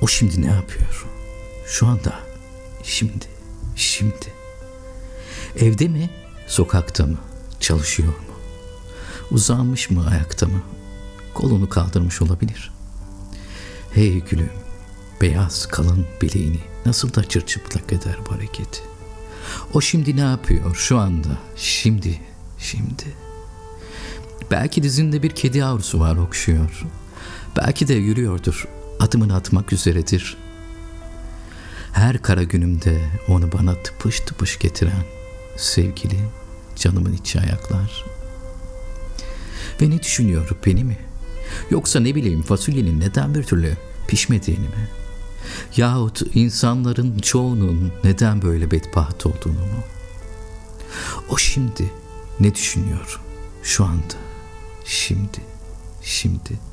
O şimdi ne yapıyor? Şu anda. Şimdi. Şimdi. Evde mi? Sokakta mı? Çalışıyor mu? Uzanmış mı ayakta mı? Kolunu kaldırmış olabilir. Hey gülüm, beyaz kalın bileğini nasıl da çırçıplak eder bu hareketi. O şimdi ne yapıyor şu anda? Şimdi, şimdi. Belki dizinde bir kedi yavrusu var okşuyor. Belki de yürüyordur, adımını atmak üzeredir. Her kara günümde onu bana tıpış tıpış getiren sevgili canımın içi ayaklar. Ve ne düşünüyor beni mi? Yoksa ne bileyim fasulyenin neden bir türlü pişmediğini mi? Yahut insanların çoğunun neden böyle bedbaht olduğunu mu? O şimdi ne düşünüyor şu anda? Şimdi, şimdi.